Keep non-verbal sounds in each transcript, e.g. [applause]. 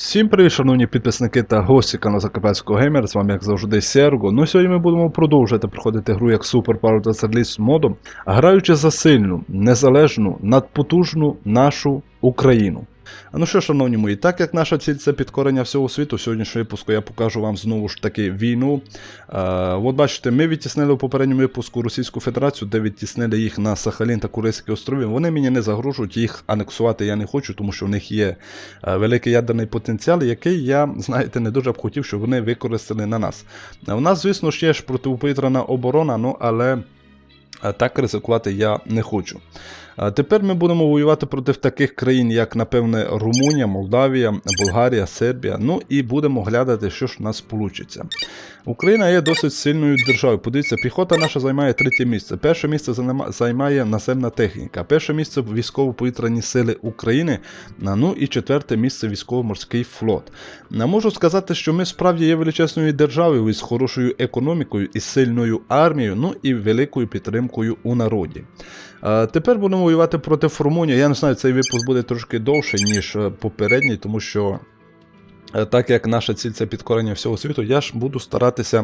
Всім привіт, шановні підписники та гості каналу Закарпатського геймера, з вами як завжди Серго. Ну сьогодні ми будемо продовжувати проходити гру як Super Power Release модом, граючи за сильну, незалежну, надпотужну нашу Україну. Ну що, шановні мої, так як наша ціль це підкорення всього світу, в сьогоднішньому випуску я покажу вам знову ж таки війну. Е, от бачите, ми відтіснили у попередньому випуску Російську Федерацію, де відтіснили їх на Сахалін та Курильські острови. Вони мені не загрожують, їх анексувати я не хочу, тому що в них є е, великий ядерний потенціал, який я, знаєте, не дуже б хотів, щоб вони використали на нас. Е, У нас, звісно є ж протиповітряна оборона, ну але. е, Так ризикувати я не хочу. Тепер ми будемо воювати проти таких країн, як, напевне, Румунія, Молдавія, Болгарія, Сербія. Ну і будемо глядати, що ж в нас вийде. Україна є досить сильною державою. Подивіться, піхота наша займає третє місце. Перше місце займає наземна техніка. Перше місце військово-повітряні сили України. Ну і четверте місце військово-морський флот. Можу сказати, що ми справді є величезною державою із хорошою економікою, із сильною армією, ну і великою підтримкою у народі. Тепер будемо воювати проти Румунії. Я не знаю, цей випуск буде трошки довше, ніж е, попередній, тому що. Е, Так як наша ціль це підкорення всього світу, я ж буду старатися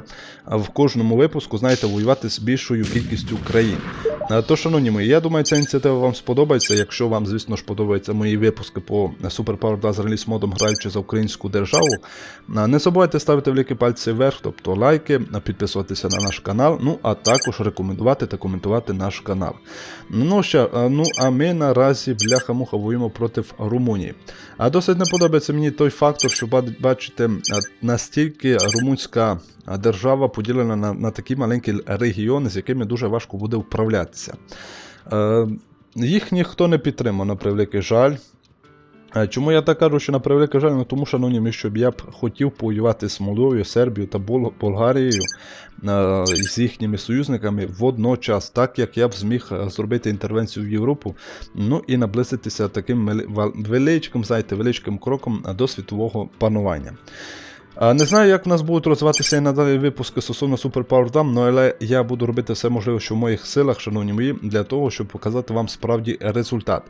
е, в кожному випуску, знаєте, воювати з більшою кількістю країн. Е, То, шановні мої, я думаю, ця ініціатива вам сподобається. Якщо вам, звісно ж, подобаються мої випуски по Super Power Blast Release модом, граючи за українську державу, не забувайте ставити великі пальці вверх, тобто лайки, підписуватися на наш канал, ну а також рекомендувати та коментувати наш канал. Ну що, е, ну а ми наразі бляха-муха воюємо проти Румунії. А досить не подобається мені той фактор, що бачите, настільки румунська держава поділена на, на такі маленькі регіони, з якими дуже важко буде вправлятися. Е, їх ніхто не підтримав, на превеликий жаль. Е, Чому я так кажу, що на превелике жаль? Ну тому, шановні, щоб я б хотів повоювати з Молдовою, Сербією та Бол- Болгарією е, з їхніми союзниками водночас, так як я б зміг е, зробити інтервенцію в Європу, ну і наблизитися таким величким, знаєте, величким кроком до світового панування. Не знаю, як в нас будуть розвиватися і надалі випуски стосовно Super Power Dam, ну, але я буду робити все можливе, що в моїх силах, шановні мої, для того, щоб показати вам справді результат.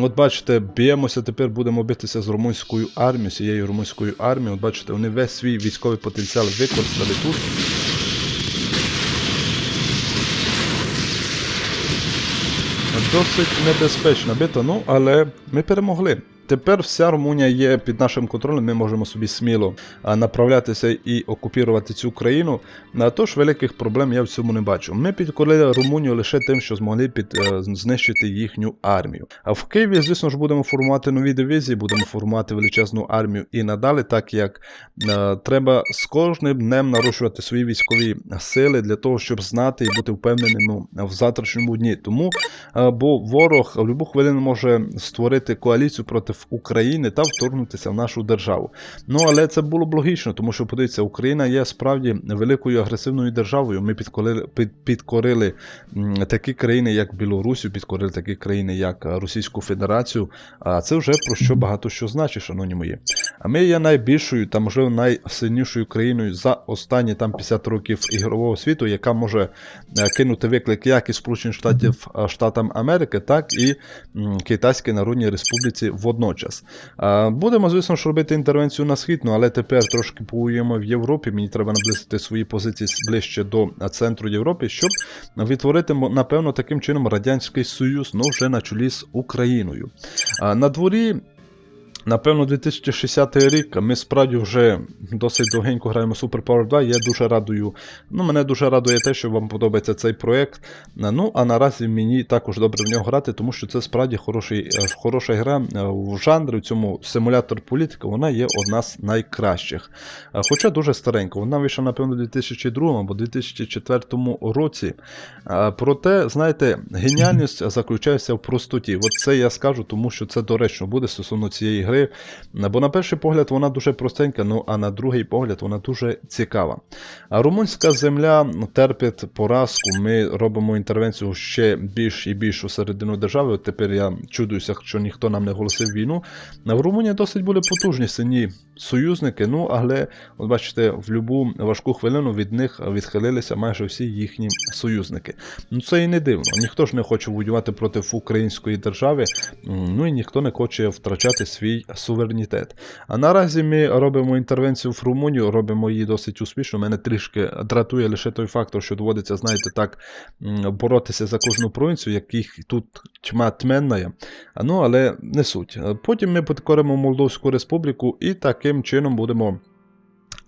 От бачите, б'ємося, тепер будемо битися з румунською армією, цією румунською армією. От бачите, вони весь свій військовий потенціал використали тут. Досить небезпечна битва, ну але ми перемогли. Тепер вся Румунія є під нашим контролем, ми можемо собі сміло направлятися і окупувати цю країну. Тож великих проблем я в цьому не бачу. Ми підкорили Румунію лише тим, що змогли під, е, знищити їхню армію. А в Києві, звісно ж, будемо формувати нові дивізії, будемо формувати величезну армію і надалі, так як е, треба з кожним днем нарощувати свої військові сили для того, щоб знати і бути впевненими в завтрашньому дні. Тому Е, бо ворог в будь-яку хвилину може створити коаліцію проти України та вторгнутися в нашу державу. Ну але це було б логічно, тому що подивіться, Україна є справді великою агресивною державою. Ми підкорили, такі країни, як Білорусію, підкорили такі країни, як Російську Федерацію. А це вже про що багато що значить, шановні мої. А ми є найбільшою та можливо найсильнішою країною за останні там 50 років ігрового світу, яка може е, кинути виклик як і Сполучених Штатів е, Штатам Америки, так і Китайській Народній Республіці водночас. Е, Будемо, звісно ж, робити інтервенцію на схід, ну, але тепер трошки повоюємо в Європі. Мені треба наблизити свої позиції ближче до центру Європи, щоб відтворити, напевно, таким чином Радянський Союз, ну вже на чолі з Україною. На дворі. Напевно, 2060 рік ми справді вже досить довгенько граємо Super Power 2. Я дуже радую. Ну, мене дуже радує те, що вам подобається цей проєкт. Ну, а наразі мені також добре в нього грати, тому що це справді хороший, е, хороша гра е, в жанрі, в цьому симулятор політика, вона є одна з найкращих. Е, Хоча дуже старенька. Вона вийшла, напевно, у 2002 або 2004 році. Проте, знаєте, геніальність [laughs] заключається в простоті. От це я скажу, тому що це доречно буде стосовно цієї гри. Бо на перший погляд вона дуже простенька, ну а на другий погляд вона дуже цікава. А румунська земля ну, терпить поразку. Ми робимо інтервенцію ще більш і більш у середину держави. Тепер я чудуюся, що ніхто нам не голосив війну. В Румунії досить були потужні сині союзники. Ну, але, от бачите, в будь-яку важку хвилину від них відхилилися майже всі їхні союзники. Ну це і не дивно. Ніхто ж не хоче воювати проти української держави, ну і ніхто не хоче втрачати свій свій суверенітет. А наразі ми робимо інтервенцію в Румунію, робимо її досить успішно. Мене трішки дратує лише той фактор, що доводиться, знаєте, так боротися за кожну провінцію, яких тут тьма тьменна. Ну, але не суть. Потім ми підкоримо Молдовську республіку і таким чином будемо.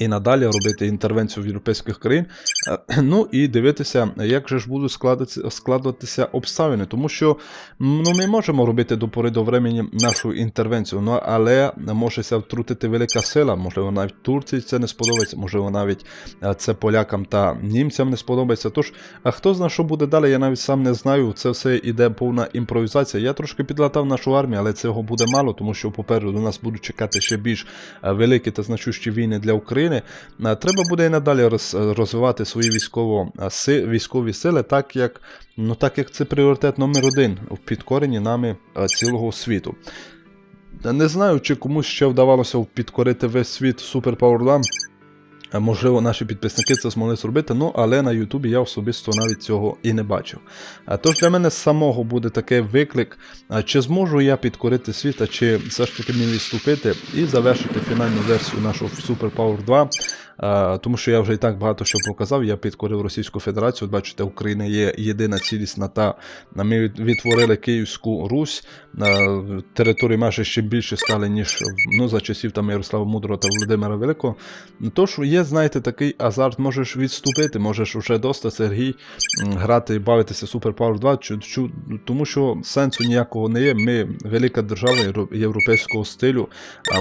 І надалі робити інтервенцію в європейських країн, Е, [clears throat] ну і дивитися, як же ж будуть складатися, обставини, тому що ну, ми можемо робити до пори до времени нашу інтервенцію, ну, але можеся втрутити велика сила, можливо, навіть Турції це не сподобається, можливо, навіть е, це полякам та німцям не сподобається. Тож, а хто знає, що буде далі, я навіть сам не знаю. Це все іде повна імпровізація. Я трошки підлатав нашу армію, але цього буде мало, тому що попереду нас будуть чекати ще більш е, великі та значущі війни для України. Е, Треба буде і надалі розвивати свої військові сили, так як, ну, так як це пріоритет номер один в підкоренні нами цілого світу. Не знаю, чи комусь ще вдавалося підкорити весь світ Super Power 2. А Можливо, наші підписники це змогли зробити, ну але на Ютубі я особисто навіть цього і не бачив. Тож для мене самого буде такий виклик, чи зможу я підкорити світ, чи все ж таки мені відступити і завершити фінальну версію нашого Super Power 2. А, Тому що я вже і так багато що показав. Я підкорив Російську Федерацію. От Бачите, Україна є єдина цілісна та ми відтворили Київську Русь. А, Території майже ще більше стали, ніж ну, за часів там Ярослава Мудрого та Володимира Великого. Тож є, знаєте, такий азарт, можеш відступити, можеш уже доста Сергій грати і бавитися Super Power 2, чу- чу- тому що сенсу ніякого не є. Ми велика держава європейського стилю,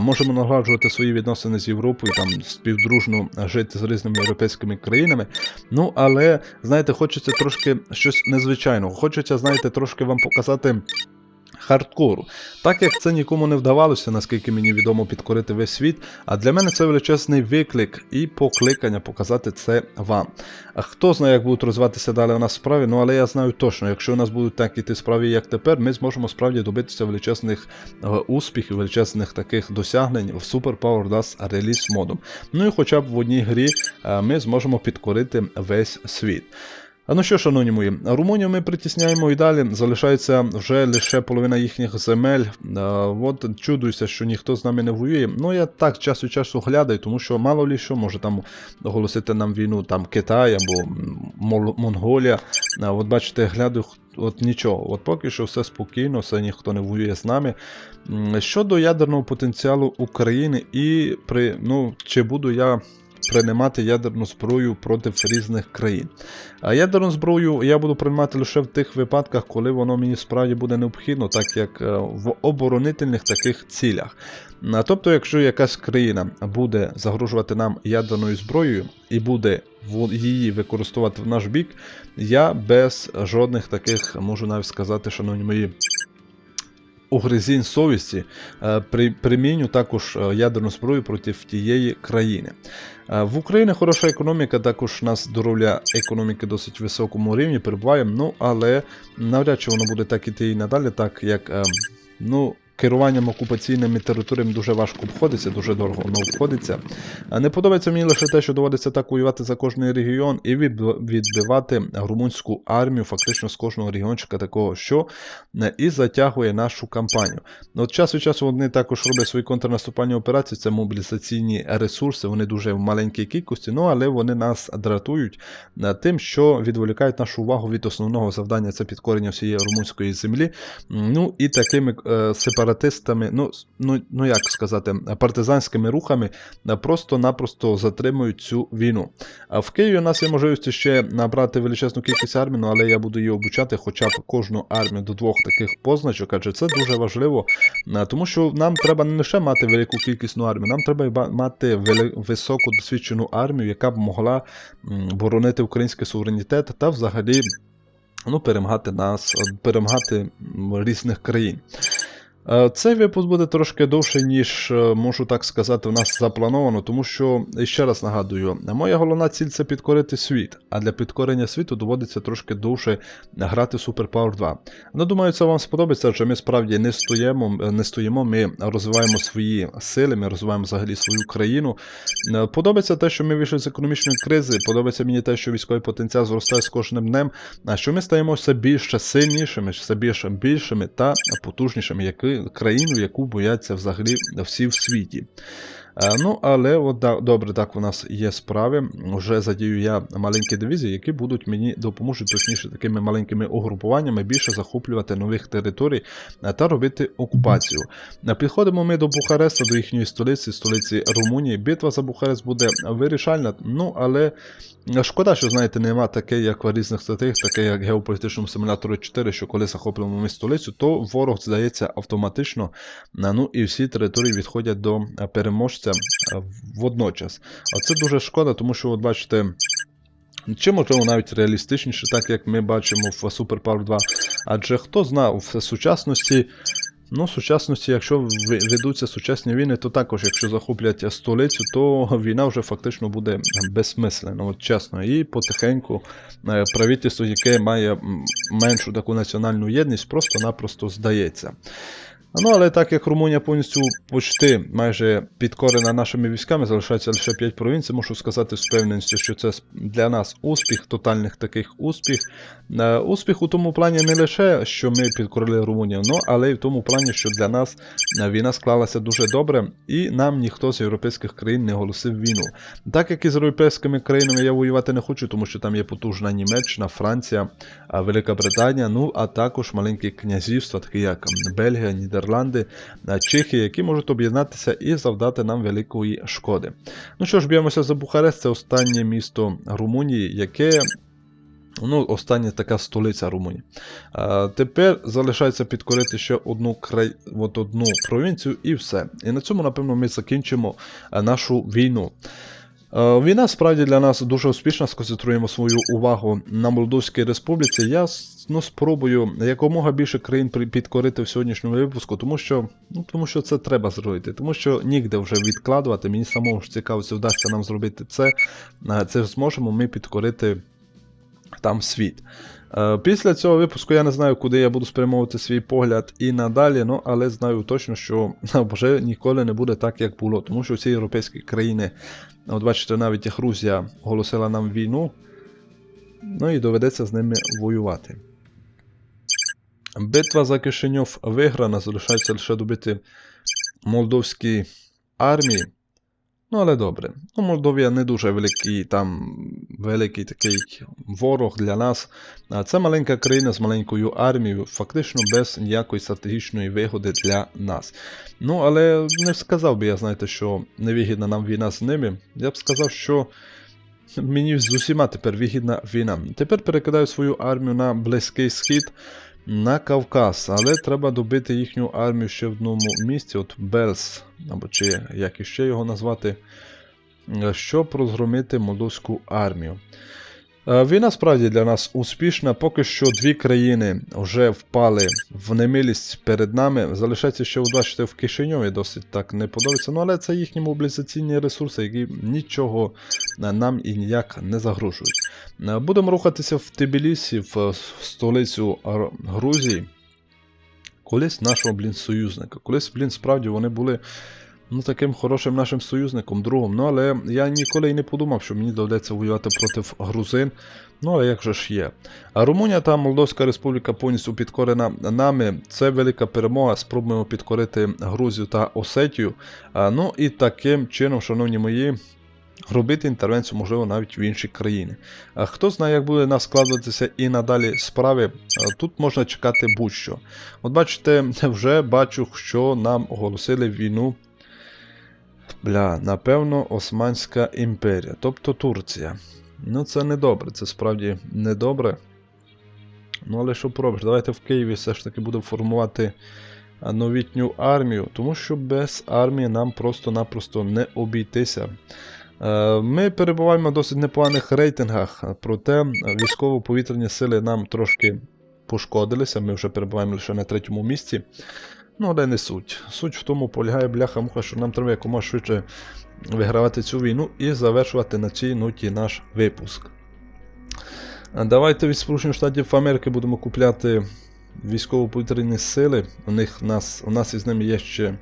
можемо налагоджувати свої відносини з Європою, там співдружно жити з різними європейськими країнами. Ну, але знаєте, хочеться трошки щось незвичайного. Хочеться, знаєте, трошки вам показати. Хардкору. Так як це нікому не вдавалося, наскільки мені відомо підкорити весь світ, а для мене це величезний виклик і покликання показати це вам. А хто знає, як будуть розвиватися далі у нас справи, ну але я знаю точно, якщо у нас будуть так іти справи, як тепер, ми зможемо справді добитися величезних е, успіхів, величезних таких досягнень в Super Power Dash реліз модом. Ну і хоча б в одній грі е, ми зможемо підкорити весь світ. Ну що, шановні мої, Румунію ми притісняємо і далі. Залишається вже лише половина їхніх земель. От чудуюся, що ніхто з нами не воює. Ну я так час від часу глядаю, тому що мало лі що може там оголосити нам війну там Китай або Монголія. От бачите, глядаю. От нічого, от поки що все спокійно, все ніхто не воює з нами. Щодо ядерного потенціалу України і при ну чи буду я приймати ядерну зброю проти різних країн. А ядерну зброю я буду приймати лише в тих випадках, коли воно мені справді буде необхідно, так як е, в оборонительних таких цілях. Тобто, якщо якась країна буде загрожувати нам ядерною зброєю і буде її використовувати в наш бік, я без жодних таких можу навіть сказати, шановні мої. Угризінь совісті е, при, приміню також е, ядерну зброю проти тієї країни. Е, В Україні хороша економіка, також у нас здоров'я економіки досить високому рівні перебуває, ну але навряд чи воно буде так іти і надалі, так як е, ну, керуванням окупаційними територіями дуже важко обходиться, дуже дорого воно обходиться. Не подобається мені лише те, що доводиться так воювати за кожний регіон і відбивати румунську армію фактично з кожного регіончика такого, що е, і затягує нашу кампанію. От час від часу вони також роблять свої контрнаступальні операції, це мобілізаційні ресурси, вони дуже в маленькій кількості, ну але вони нас дратують е, тим, що відволікають нашу увагу від основного завдання це підкорення всієї румунської землі. Ну і такими е, сепаратистами, ну, ну, ну як сказати, партизанськими рухами е, просто-напросто затримують цю війну. А в Києві у нас є можливість ще набрати величезну кількість армій, ну, але я буду її обучати хоча б кожну армію до двох таких позначок, адже це дуже важливо, е, тому що нам треба не лише мати велику кількісну армію, нам треба мати високо досвідчену армію, яка б могла боронити український суверенітет та взагалі ну, перемагати нас, перемагати різних країн. Е, Цей випуск буде трошки довше, ніж е, можу так сказати, у нас заплановано, тому що, ще раз нагадую, моя головна ціль це підкорити світ, а для підкорення світу доводиться трошки довше грати Super Power 2. Ну, думаю, це вам сподобається, адже ми справді не стоїмо, не стоїмо, ми розвиваємо свої сили, ми розвиваємо взагалі свою країну. Е, Подобається те, що ми вийшли з економічної кризи, подобається мені те, що військовий потенціал зростає з кожним днем, а що ми стаємо все більше сильнішими, все більше більшими та потужнішими, які країну, яку бояться взагалі всі в світі. Е, Ну, але от, да, добре, так у нас є справи. Вже задію я маленькі дивізії, які будуть мені допоможуть, точніше, такими маленькими угрупуваннями більше захоплювати нових територій е, та робити окупацію. Е, Підходимо ми до Бухареста, до їхньої столиці, столиці Румунії. Битва за Бухарест буде вирішальна, ну але шкода, що знаєте, нема таке, як в різних стратегіях, таке як в геополітичному симуляторі 4, що коли захоплюємо ми столицю, то ворог здається автоматично. Ну і всі території відходять до переможця е, водночас. А це дуже шкода, тому що, от бачите. Чи можливо навіть реалістичніше, так як ми бачимо в Super Power 2. Адже хто знав в сучасності, ну, в сучасності, якщо ведуться сучасні війни, то також, якщо захоплять столицю, то війна вже фактично буде безсмислена, от чесно. І потихеньку е, правительство, яке має меншу таку національну єдність, просто-напросто здається. Ну, але так як Румунія повністю почти майже підкорена нашими військами, залишається лише 5 провінцій, мушу сказати з впевненістю, що це для нас успіх, тотальних таких успіх. Е, Успіх у тому плані не лише, що ми підкорили Румунію, ну, але й в тому плані, що для нас е, війна склалася дуже добре, і нам ніхто з європейських країн не оголосив війну. Так як і з європейськими країнами я воювати не хочу, тому що там є потужна Німеччина, Франція, Велика Британія, ну а також маленькі князівства, такі як Бельгія, Нідерланди, а, Чехія, які можуть об'єднатися і завдати нам великої шкоди. Ну що ж, б'ємося за Бухарест, це останнє місто Румунії, яке. Ну, остання така столиця Румунії. А, тепер залишається підкорити ще одну край, от одну провінцію і все. І на цьому, напевно, ми закінчимо нашу війну. Е, Війна справді для нас дуже успішна. Сконцентруємо свою увагу на Молдовській Республіці. Я ну, спробую якомога більше країн підкорити в сьогоднішньому випуску, тому що, ну, тому що це треба зробити. Тому що нігде вже відкладувати. Мені самому ж цікаво, чи вдасться нам зробити це. Це Це зможемо ми підкорити там світ. Е, Після цього випуску я не знаю, куди я буду спрямовувати свій погляд і надалі, ну але знаю точно, що [laughs] вже ніколи не буде так, як було. Тому що всі європейські країни, от бачите, навіть і Грузія оголосила нам війну, ну і доведеться з ними воювати. Битва за Кишиньов виграна, залишається лише добити молдовські армії. Ну, але добре. Ну, Молдовія не дуже великий там великий такий ворог для нас. А Це маленька країна з маленькою армією, фактично без ніякої стратегічної вигоди для нас. Ну, але не сказав би я, знаєте, що невигідна нам війна з ними. Я б сказав, що мені з усіма тепер вигідна війна. Тепер перекидаю свою армію на Близький Схід. На Кавказ, але треба добити їхню армію ще в одному місці, от Белс, або чи як іще його назвати, е, щоб розгромити молдовську армію. Е, Війна справді для нас успішна. Поки що дві країни вже впали в немилість перед нами. Залишається ще бачите, в Кишиньові досить так не подобається. Ну але це їхні мобілізаційні ресурси, які нічого е, нам і ніяк не загрожують. Е, Будемо рухатися в Тбілісі, в е, столицю Грузії. Колись нашого, блін, союзника. Колись, блін, справді вони були ну, таким хорошим нашим союзником, другом. Ну, але я ніколи й не подумав, що мені доведеться воювати проти грузин. Ну, але як же ж є. А Румунія та Молдовська Республіка повністю підкорена нами. Це велика перемога. Спробуємо підкорити Грузію та Осетію. А, ну і таким чином, шановні мої. Робити інтервенцію, можливо, навіть в інші країни. А хто знає, як буде нас складатися і надалі справи, тут можна чекати будь-що. От бачите, [laughs] вже бачу, що нам оголосили війну. Бля, напевно, Османська імперія, тобто Турція. Ну, це не добре, це справді не добре. Ну, але що пробиш? Давайте в Києві все ж таки будемо формувати новітню армію, тому що без армії нам просто-напросто не обійтися. Е, Ми перебуваємо в досить непоганих рейтингах, проте військово-повітряні сили нам трошки пошкодилися. Ми вже перебуваємо лише на третьому місці. Ну, але не суть. Суть в тому полягає бляха-муха, що нам треба якомога швидше вигравати цю війну і завершувати на цій ноті наш випуск. Давайте від Сполучених Штатів Америки будемо купляти військово-повітряні сили. У них нас, у нас із ними є ще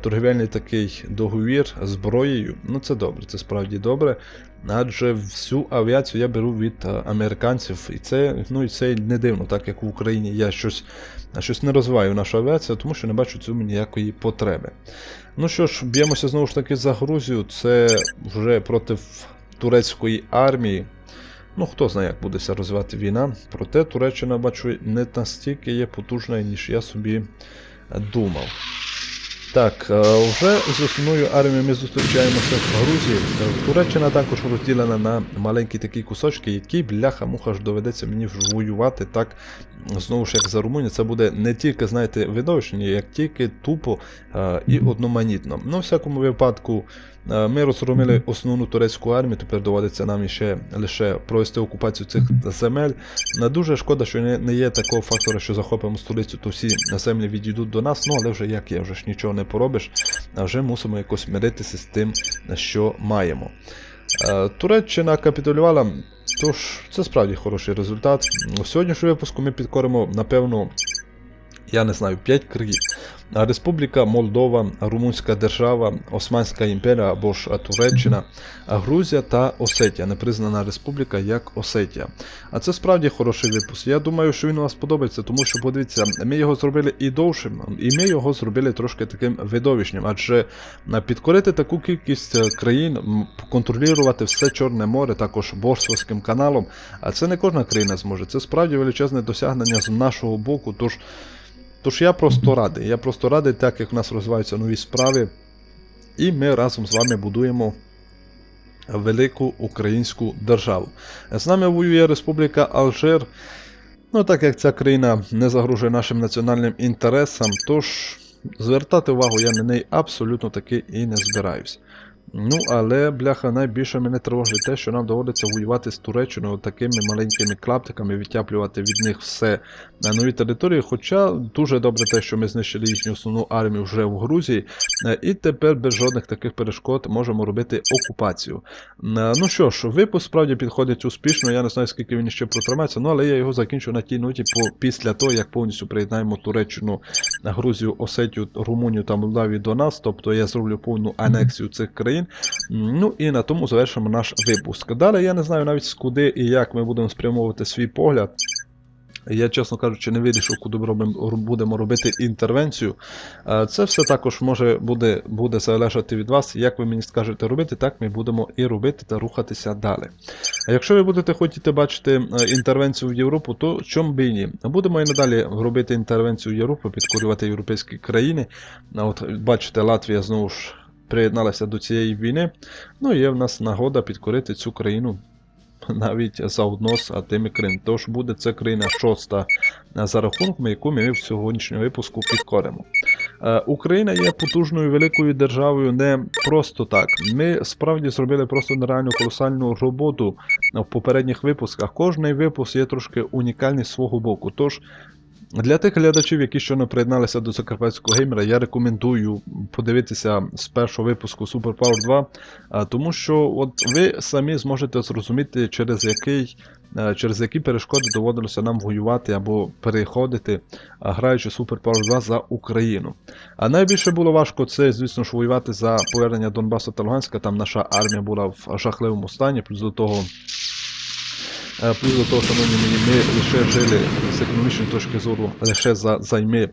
торгівельний такий договір зброєю. Ну це добре, це справді добре. Адже всю авіацію я беру від американців, і це ну і це не дивно, так як в Україні я щось, щось не розвиваю нашу авіацію, тому що не бачу цьому ніякої потреби. Ну що ж, б'ємося знову ж таки за Грузію. Це вже проти турецької армії. Ну, хто знає, як буде розвивати війна. Проте Туреччина, бачу, не настільки є потужною, ніж я собі думав. Так, е, вже з основною армією ми зустрічаємося в Грузії. Е, Туреччина також розділена на маленькі такі кусочки, які бляха-муха ж доведеться мені воювати так, знову ж як за Румунію. Це буде не тільки, знаєте, видовищення, як тільки тупо е, і одноманітно. Ну, в всякому випадку, ми розгромили основну турецьку армію, тепер доводиться нам ще лише провести окупацію цих земель. Е, Дуже шкода, що не, не є такого фактора, що захопимо столицю, то всі землі відійдуть до нас. Ну, але вже як є, вже ж нічого не поробиш, а вже мусимо якось миритися з тим, що маємо. Туреччина капітулювала, тож це справді хороший результат. У сьогоднішньому випуску ми підкоримо, напевно, я не знаю, 5 країн. Республіка Молдова, Румунська держава, Османська імперія або ж Туреччина, Грузія та Осетія, непризнана республіка як Осетія. А це справді хороший випуск. Я думаю, що він у вас подобається, тому що подивіться, ми його зробили і довшим, і ми його зробили трошки таким видовищним. Адже підкорити таку кількість е, країн, контролювати все Чорне море, також Борсовським каналом, а це не кожна країна зможе. Це справді величезне досягнення з нашого боку. Тож. Тож я просто радий. Я просто радий, так як в нас розвиваються нові справи. І ми разом з вами будуємо велику українську державу. З нами воює Республіка Алжир. Ну, так як ця країна не загрожує нашим національним інтересам, тож звертати увагу я на неї абсолютно таки і не збираюсь. Ну, але, бляха, найбільше мене тривожить те, що нам доводиться воювати з Туреччиною такими маленькими клаптиками, відтяплювати від них все на нові території. Хоча дуже добре те, що ми знищили їхню основну армію вже в Грузії, е, і тепер без жодних таких перешкод можемо робити окупацію. Е, Ну що ж, випуск справді підходить успішно. Я не знаю, скільки він ще протримається, ну але я його закінчу на тій ноті після того, як повністю приєднаємо Туреччину, Грузію, Осетію, Румунію та Молдавію до нас. Тобто я зроблю повну анексію цих країн. Ну і на тому завершимо наш випуск. Далі я не знаю навіть куди і як ми будемо спрямовувати свій погляд. Я, чесно кажучи, не вирішив, куди будемо робити інтервенцію. Це все також може буде, буде залежати від вас. Як ви мені скажете робити, так ми будемо і робити та рухатися далі. А якщо ви будете хотіти бачити е, інтервенцію в Європу, то чому би і ні? Будемо і надалі робити інтервенцію в Європу, підкорювати європейські країни. От бачите, Латвія знову ж приєдналася до цієї війни. Ну є в нас нагода підкорити цю країну навіть заодно з тими Крим. Тож буде це країна шоста за рахунком, яку ми в сьогоднішньому випуску підкоримо. Е, Україна є потужною великою державою не просто так. Ми справді зробили просто нереальну колосальну роботу в попередніх випусках. Кожний випуск є трошки унікальний з свого боку. Тож для тих глядачів, які щойно приєдналися до Закарпатського геймера, я рекомендую подивитися з першого випуску Super Power 2, тому що от ви самі зможете зрозуміти, через який, через які перешкоди доводилося нам воювати або переходити, граючи Super Power 2 за Україну. А найбільше було важко це, звісно ж, воювати за повернення Донбасу та Луганська. Там наша армія була в жахливому стані, плюс до того. Е, Плюс до того, шановні мені, ми лише жили з економічної точки зору лише за займи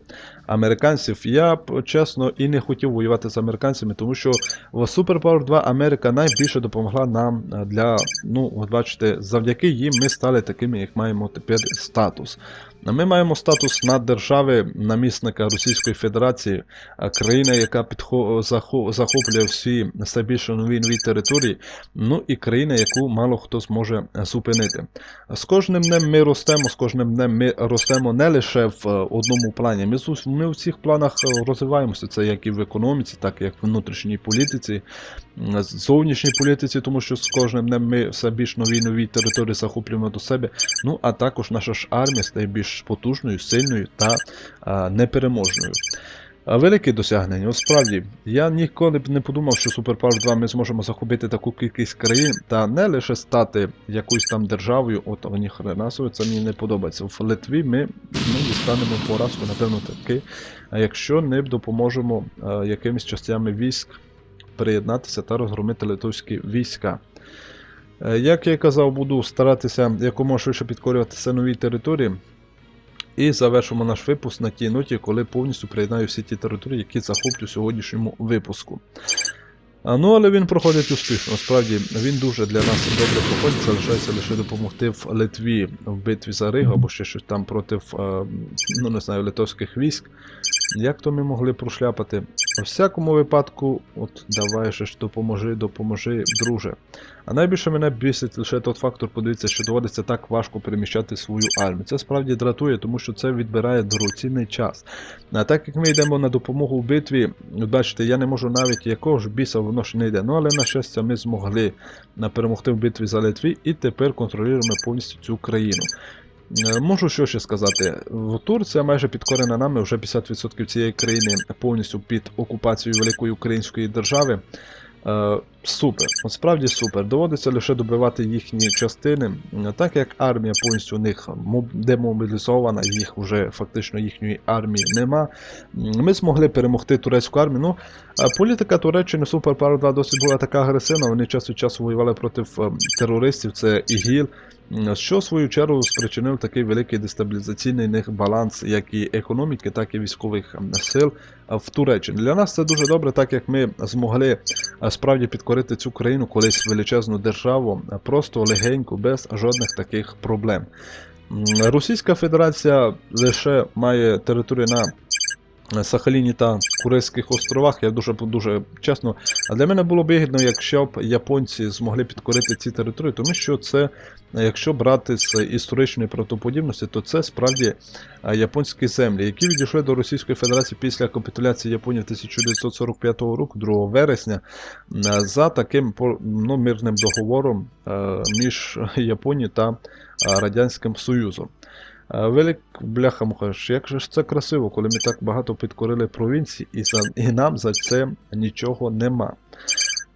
американців. Я чесно і не хотів воювати з американцями, тому що в Super Power 2 Америка найбільше допомогла нам е, для, ну, от бачите, завдяки їм ми стали такими, як маємо тепер статус. Ми маємо статус наддержави намісника Російської Федерації, країна, яка підхо... захоплює всі все більше нові нові території, ну і країна, яку мало хто зможе зупинити. З кожним днем ми ростемо, з кожним днем ми ростемо не лише в е, одному плані. Ми, ми у цих планах е, розвиваємося. Це як і в економіці, так і в внутрішній політиці, зовнішній політиці, тому що з кожним днем ми все більш нові нові території захоплюємо до себе. Ну а також наша ж армія стає більш потужною, сильною та а, непереможною. Велике досягнення. От справді, я ніколи б не подумав, що Super Power 2 ми зможемо захопити таку кількість країн та не лише стати якоюсь там державою, от вони хренасові, це мені не подобається. В Литві ми, ми дістанемо поразку, напевно, таки, якщо не допоможемо е, якимись частями військ приєднатися та розгромити литовські війська. Е, Як я казав, буду старатися якомога швидше підкорюватися нові території. І завершимо наш випуск на тій ноті, коли повністю приєднаю всі ті території, які захоплю в сьогоднішньому випуску. Ну, але він проходить успішно. Насправді він дуже для нас добре проходить. Залишається лише допомогти в Литві в битві за Ригу або ще щось там проти, е, ну не знаю, литовських військ. Як то ми могли прошляпати? У всякому випадку, от давай же ж допоможи, допоможи, друже. А найбільше мене бісить лише той фактор, подивіться, що доводиться так важко переміщати свою армію. Це справді дратує, тому що це відбирає дорогоцінний час. А так як ми йдемо на допомогу в битві, бачите, я не можу навіть якого ж біса воно ще не йде. Ну але на щастя, ми змогли перемогти в битві за Литві і тепер контролюємо повністю цю країну. Е, Можу що ще сказати. Турція майже підкорена нами, вже 50% цієї країни повністю під окупацією великої української держави. Е, Супер, от справді супер. Доводиться лише добивати їхні частини, Е, так як армія повністю у них демобілізована, їх вже фактично їхньої армії нема. Ми змогли перемогти турецьку армію. Ну, політика Туреччини Super Power 2 досить була така агресивна. Вони час від часу воювали проти е, терористів, це ІГІЛ. Що в свою чергу спричинив такий великий дестабілізаційний них баланс як і економіки, так і військових сил в Туреччині. Для нас це дуже добре, так як ми змогли справді підкорити цю країну, колись величезну державу, просто легенько, без жодних таких проблем. Російська Федерація лише має територію на Сахаліні та Курильських островах. Я дуже дуже чесно. А для мене було б вигідно, якщо б японці змогли підкорити ці території, тому що це, якщо брати з історичної правдоподібності, то це справді японські землі, які відійшли до Російської Федерації після капітуляції Японії 1945 року, 2 вересня, за таким ну, мирним договором між Японією та Радянським Союзом. Велик бляха мухаш, як же ж це красиво, коли ми так багато підкорили провінції, і, за, і нам за це нічого нема.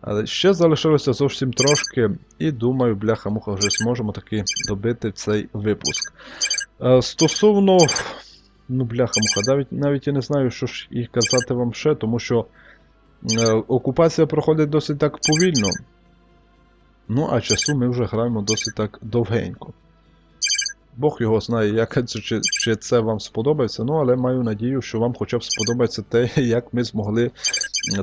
Але ще залишилося зовсім трошки, і думаю, бляха муха вже зможемо таки добити цей випуск. Стосовно. Ну, бляха муха, навіть, навіть я не знаю, що ж і казати вам ще, тому що е, окупація проходить досить так повільно. Ну, а часу ми вже граємо досить так довгенько. Бог його знає, як чи, чи це вам сподобається, ну але маю надію, що вам хоча б сподобається те, [laughs] як ми змогли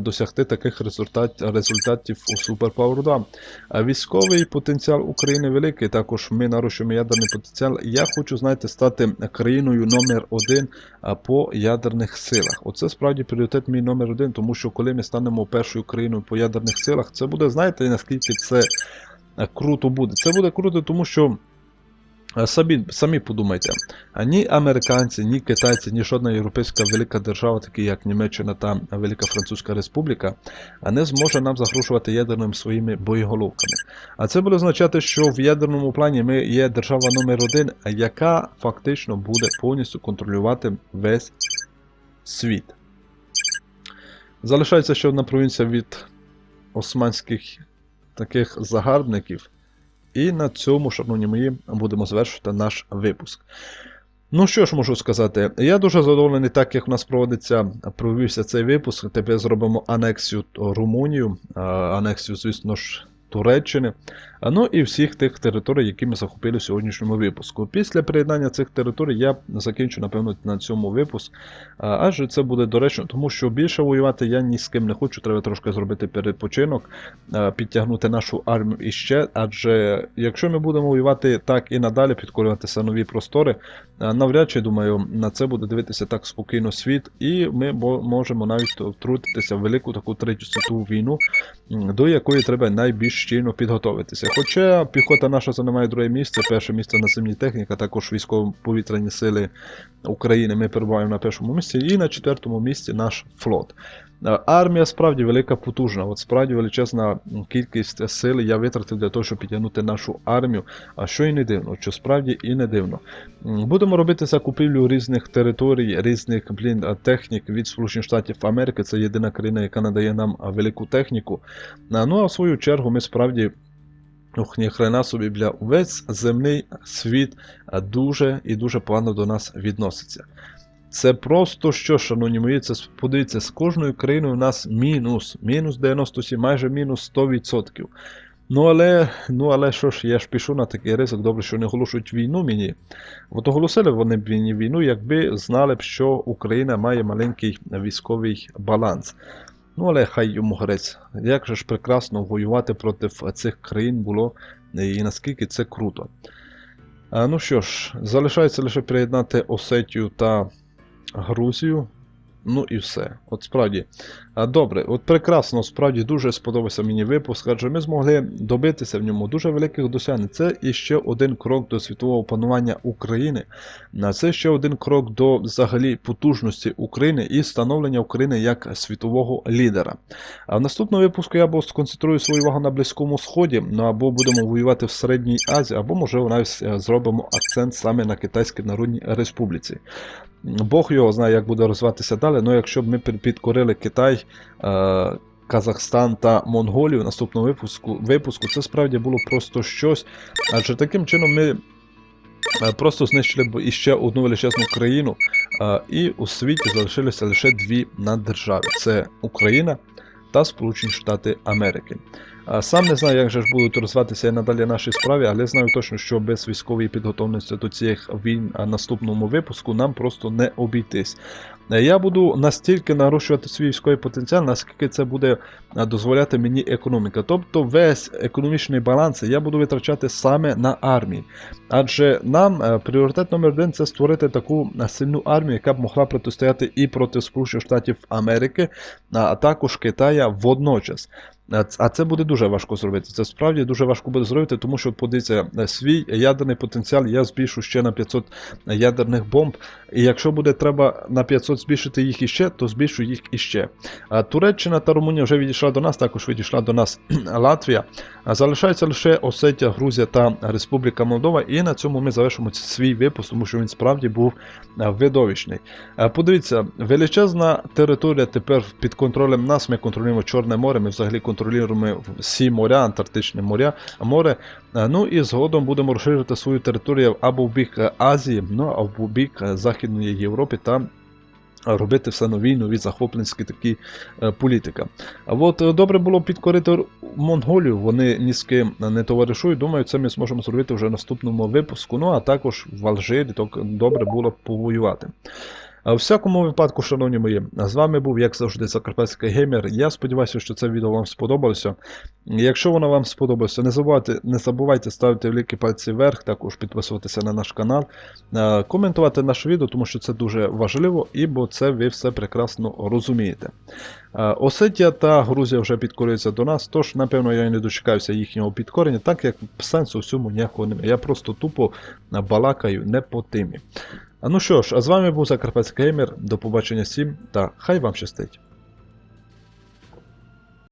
досягти таких результат, результатів у Super Power 2. А військовий потенціал України великий, також ми нарощуємо ядерний потенціал. Я хочу, знаєте, стати країною номер один по ядерних силах. Оце справді пріоритет мій номер один, тому що коли ми станемо першою країною по ядерних силах, це буде, знаєте, наскільки це е, круто буде. Це буде круто, тому що. А Самі, самі подумайте, ні американці, ні китайці, ні жодна європейська велика держава, такі як Німеччина та Велика Французька Республіка, не зможе нам загрожувати ядерним своїми боєголовками. А це буде означати, що в ядерному плані ми є держава номер один, яка фактично буде повністю контролювати весь світ. Залишається ще одна провінція від османських таких загарбників. І на цьому, шановні мої, будемо завершувати наш випуск. Ну що ж можу сказати, я дуже задоволений, так як у нас проводиться, провівся цей випуск. Тепер зробимо анексію Румунію, анексію, звісно ж, Туреччини, ну і всіх тих територій, які ми захопили в сьогоднішньому випуску. Після приєднання цих територій я закінчу, напевно, на цьому випуск. Адже це буде доречно, тому що більше воювати я ні з ким не хочу. Треба трошки зробити перепочинок, підтягнути нашу армію іще. Адже якщо ми будемо воювати так і надалі, підкорюватися нові простори, навряд чи думаю, на це буде дивитися так спокійно світ, і ми можемо навіть втрутитися в велику таку третю світову війну, до якої треба найбільш щільно підготовитися. Хоча піхота наша займає друге місце, перше місце наземні техніка, також військово-повітряні сили України. Ми перебуваємо на першому місці, і на четвертому місці наш флот. Е, Армія справді велика, потужна. От справді величезна кількість сили я витратив для того, щоб підтягнути нашу армію. А що і не дивно, що справді і не дивно. Будемо робити закупівлю різних територій, різних блін, е, технік від Сполучених Штатів Америки. Це єдина країна, яка надає нам е, велику техніку. Ну а в свою чергу ми справді. Ух, ні хрена собі, бля, весь земний світ дуже і дуже погано до нас відноситься. Це просто що, шановні мої, це подивіться, з кожною країною у нас мінус, мінус 97, майже мінус 100%. Ну але, ну але що ж, я ж пішов на такий ризик, добре, що не оголошують війну мені. От оголосили вони б війну, якби знали б, що Україна має маленький військовий баланс. Ну, але хай йому грець. Як же ж прекрасно воювати проти цих країн було, і наскільки це круто. Ну що ж, залишається лише приєднати Осетію та Грузію. Ну і все. От справді. Добре, от прекрасно, справді дуже сподобався мені випуск, адже ми змогли добитися в ньому дуже великих досягнень. Це іще один крок до світового панування України. Це ще один крок до взагалі потужності України і становлення України як світового лідера. А в наступному випуску я або сконцентрую свою увагу на Близькому Сході, ну або будемо воювати в Середній Азії, або можливо навіть е, зробимо акцент саме на Китайській Народній Республіці. Бог його знає, як буде розвиватися далі. Ну якщо б ми підкорили Китай. Е- Казахстан та Монголію в наступному випуску, випуску це справді було просто щось. Адже таким чином ми е, просто знищили б іще одну величезну країну, е, і у світі залишилися лише дві наддержави: це Україна та Сполучені Штати Америки. Сам не знаю, як же ж будуть розвиватися надалі наші справи, але знаю точно, що без військової підготовленості до цих війн наступному випуску нам просто не обійтись. Е, Я буду настільки нарощувати свій військовий потенціал, наскільки це буде е, дозволяти мені економіка. Тобто весь економічний баланс я буду витрачати саме на армії. Адже нам е, пріоритет номер один це створити таку сильну армію, яка б могла протистояти і проти Сполучених Штатів Америки, а також Китая водночас. Е, А це буде дуже важко зробити. Це справді дуже важко буде зробити, тому що подивіться, е, свій ядерний потенціал я збільшу ще на 500 ядерних бомб. І якщо буде треба на 500 збільшити їх іще, то збільшу їх іще. Туреччина та Румунія вже відійшла до нас, також відійшла до нас [clears throat] Латвія. Залишається лише Осетія, Грузія та Республіка Молдова. І на цьому ми завершимо свій випуск, тому що він справді був е, видовищний. Е, Подивіться, величезна територія тепер під контролем нас. Ми контролюємо Чорне море, ми взагалі контролюємо всі моря, Антарктичне моря, море. Е, Ну і згодом будемо розширити свою територію або в бік е, Азії, ну або в бік е, Західної Європи та робити все нові нові захопленські такі е, політика. А от добре було підкорити Монголію, вони ні з ким не товаришують. Думаю, це ми зможемо зробити вже в наступному випуску. Ну а також в Алжирі так добре було повоювати. А У всякому випадку, шановні мої, з вами був, як завжди, Закарпатський геймер. Я сподіваюся, що це відео вам сподобалося. Якщо воно вам сподобалося, не забувайте, не забувайте ставити великі пальці вверх, також підписуватися на наш канал, е, коментувати наше відео, тому що це дуже важливо, і бо це ви все прекрасно розумієте. Е, Осетія та Грузія вже підкорюються до нас, тож, напевно, я і не дочекаюся їхнього підкорення, так як сенсу в цьому ніякого немає. Я просто тупо балакаю не по темі. Ну що ж, а з вами був Закарпатський геймер. До побачення всім та хай вам щастить!